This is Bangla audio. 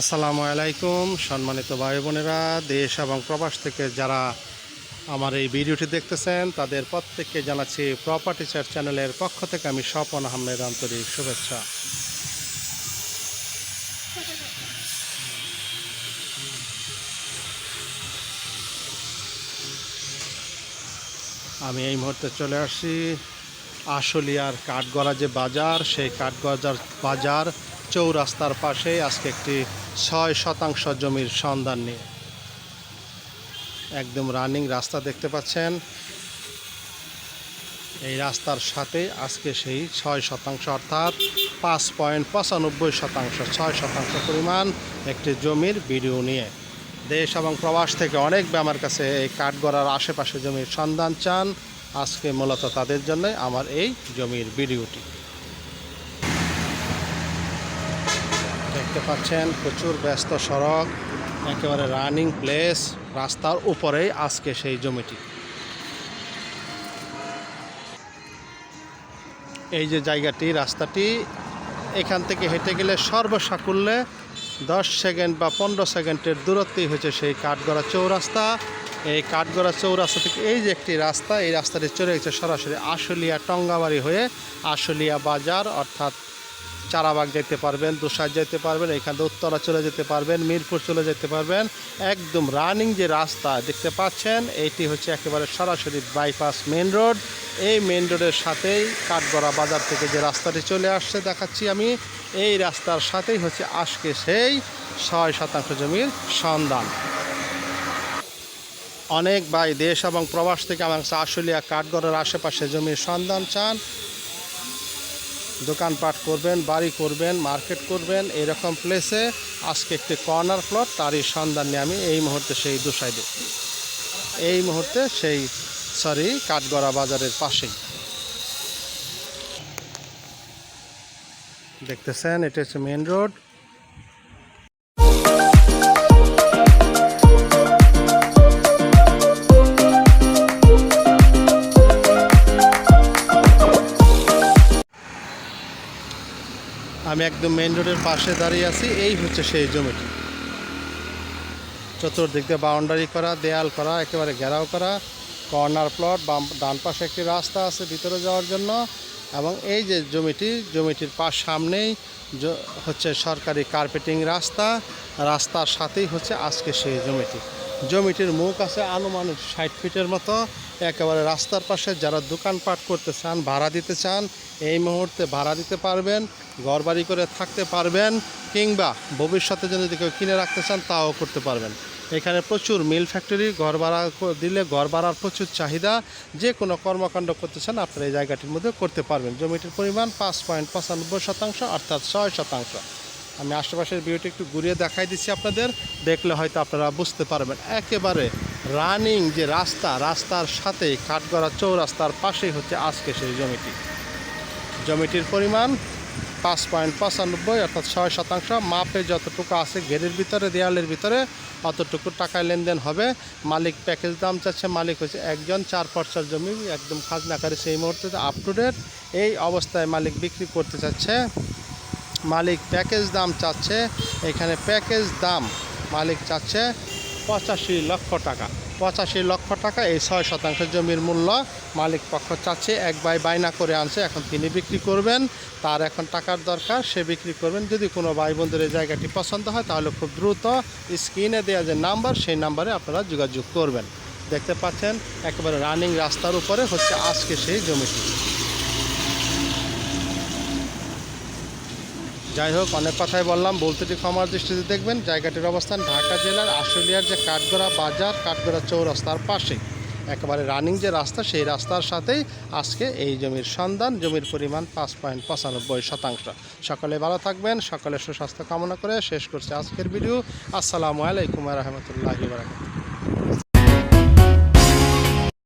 আসসালামু আলাইকুম, সম্মানিত ভাই বোনেরা, দেশ এবং প্রবাস থেকে যারা আমার এই ভিডিওটি দেখতেছেন, তাদের প্রত্যেককে জানাচ্ছি প্রপার্টি চার চ্যানেলের পক্ষ থেকে আমি স্বপন আহমেদ আন্তরিক শুভেচ্ছা। আমি এই মুহূর্তে চলে আসি আশুলিয়ার কাঠগড়া যে বাজার, সেই কাঠগড়ার বাজার চৌরাস্তার পাশে আজকে একটি ছয় শতাংশ জমির সন্ধান নিয়ে। একদম রানিং রাস্তা দেখতে পাচ্ছেন। এই রাস্তার সাথে আজকে সেই ছয় শতাংশ অর্থাৎ পাঁচ পয়েন্ট পঁচানব্বই শতাংশ, ছয় শতাংশ পরিমাণ একটি জমির ভিডিও নিয়ে। দেশ এবং প্রবাস থেকে অনেক আমার কাছে এই কাঠগড়ার আশেপাশে জমির সন্ধান চান। আজকে মূলত তাদের জন্য আমার এই জমির ভিডিওটি দেখতে পাচ্ছেন, প্রচুর ব্যস্ত সড়ক, একেবারে রানিং প্লেস, রাস্তার উপরেই আজকে সেই জমিটি। এই যে জায়গাটি, রাস্তাটি, এখান থেকে হেঁটে গেলে সর্বসাকুল্যে দশ সেকেন্ড বা পনেরো সেকেন্ডের দূরত্বেই হয়েছে সেই কাঠগড়া চৌরাস্তা। এই কাঠগড়া চৌরাস্তা থেকে এই যে একটি রাস্তা, এই রাস্তাটি চলে গেছে সরাসরি আশুলিয়া টঙ্গাবাড়ি হয়ে আশুলিয়া বাজার, অর্থাৎ চারাবাগ যেতে পারবেন দুসাদ যেতে পারবেন, এখান থেকে উত্তরা চলে যেতে পারবেন, মিরপুর চলে যেতে পারবেন। একদম রানিং যে রাস্তা দেখতে পাচ্ছেন এইটি হচ্ছে একেবারে সরাসরি বাইপাস মেন রোড এই মেন রোডের সাথেই কাঠগড়া বাজার থেকে যে রাস্তাটি চলে আসছে দেখাচ্ছি আমি, এই রাস্তার সাথেই হচ্ছে আজকে সেই ছয় শতাংশ জমির সন্ধান। অনেক ভাই দেশ এবং প্রবাস থেকে আমার কাছে আশুলিয়া কাঠগড়ের আশেপাশে জমির সন্ধান চান। দোকানপাট করবেন, বাড়ি করবেন, মার্কেট করবেন, এরকম প্লেসে আজকে একটি কর্নার প্লট তারই সন্ধান নিয়ে আমি এই মুহূর্তে সেই দুসাইডে। এই মুহূর্তে সেই সরি কাঠগড়া বাজারের পাশেই। দেখতেছেন, এটা হচ্ছে মেন রোড আমি একদম মেন রোডের পাশে দাঁড়িয়ে আছি, এই হচ্ছে সেই জমিটি। চতুর্দিক দিয়ে বাউন্ডারি করা, দেয়াল করা, একেবারে ঘেরাও করা কর্নার প্লট বাম, ডান পাশে একটি রাস্তা আছে ভিতরে যাওয়ার জন্য, এবং এই যে জমিটি, জমিটির পাশ সামনেই হচ্ছে সরকারি কার্পেটিং রাস্তা, রাস্তার সাথেই হচ্ছে আজকে সেই জমিটি। জমিটির মুখ আছে আনুমানিক ষাট ফিটের মতো। একেবারে রাস্তার পাশে যারা দোকানপাট করতে চান, ভাড়া দিতে চান, এই মুহূর্তে ভাড়া দিতে পারবেন, ঘরবাড়ি করে থাকতে পারবেন কিংবা ভবিষ্যতে যদি কেউ কিনে রাখতে চান, তাও করতে পারবেন। এখানে প্রচুর মিল ফ্যাক্টরি ঘর ভাড়া দিলে ঘর ভাড়ার প্রচুর চাহিদা। যে কোনো কর্মকাণ্ড করতে চান, আপনারা এই জায়গাটির মধ্যে করতে পারবেন। জমিটির পরিমাণ পাঁচ পয়েন্ট পঁচানব্বই শতাংশ, অর্থাৎ ছয় শতাংশ। আমি আশেপাশের ভিউটি একটু ঘুরিয়ে দেখাই দিচ্ছি আপনাদের। দেখলে হয়তো আপনারা বুঝতে পারবেন, একেবারে রানিং যে রাস্তা, রাস্তার সাথেই কাঠগড়া চৌরাস্তার পাশেই হচ্ছে আজকে সেই জমিটি। জমিটির পরিমাণ পাঁচ পয়েন্ট পঁচানব্বই, অর্থাৎ ছয় শতাংশ। মাপে যতটুকু আছে ঘেরের ভিতরে, দেয়ালের ভিতরে, অতটুকু টাকায় লেনদেন হবে। মালিক প্যাকেজ দাম চাচ্ছে, মালিক হচ্ছে একজন, চার পর্চার জমি, একদম খাজনাকারী সেই মুহূর্তে আপ টু ডেট এই অবস্থায় মালিক বিক্রি করতে চাচ্ছে। মালিক প্যাকেজ দাম চাচ্ছে, এখানে প্যাকেজ দাম মালিক চাচ্ছে পঁচাশি লক্ষ টাকা। পঁচাশি লক্ষ টাকা, এই ছয় শতাংশ জমির মূল্য মালিক পক্ষ চাচ্ছে, এক বাই বাইনা করে আনছে, এখন তিনি বিক্রি করবেন, তার এখন টাকার দরকার, সে বিক্রি করবেন। যদি কোনো ভাই বন্ধুর এই জায়গাটি পছন্দ হয়, তাহলে খুব দ্রুত স্ক্রিনে দেওয়া যে নাম্বার, সেই নাম্বারে আপনারা যোগাযোগ করবেন। দেখতে পাচ্ছেন, একেবারে রানিং রাস্তার উপরে হচ্ছে আজকে সেই জমিটি। যাই হোক, অনেক কথাই বললাম। বলতেটি ক্ষমার দৃষ্টিতে দেখবেন, জায়গাটির অবস্থান ঢাকা জেলার আশুলিয়ার যে কাঠগড়া বাজার, কাঠগড়া চৌরাস্তার পাশে একেবারে রানিং যে রাস্তা, সেই রাস্তার সাথেই আজকে এই জমির সন্ধান, জমির পরিমাণ পাঁচ পয়েন্ট পঁচানব্বই শতাংশ। সকলে ভালো থাকবেন সকলে সুস্বাস্থ্য কামনা করে শেষ করছে আজকের ভিডিও। আসসালামু আলাইকুম রহমতুল্লাহি বারাকাতুহু।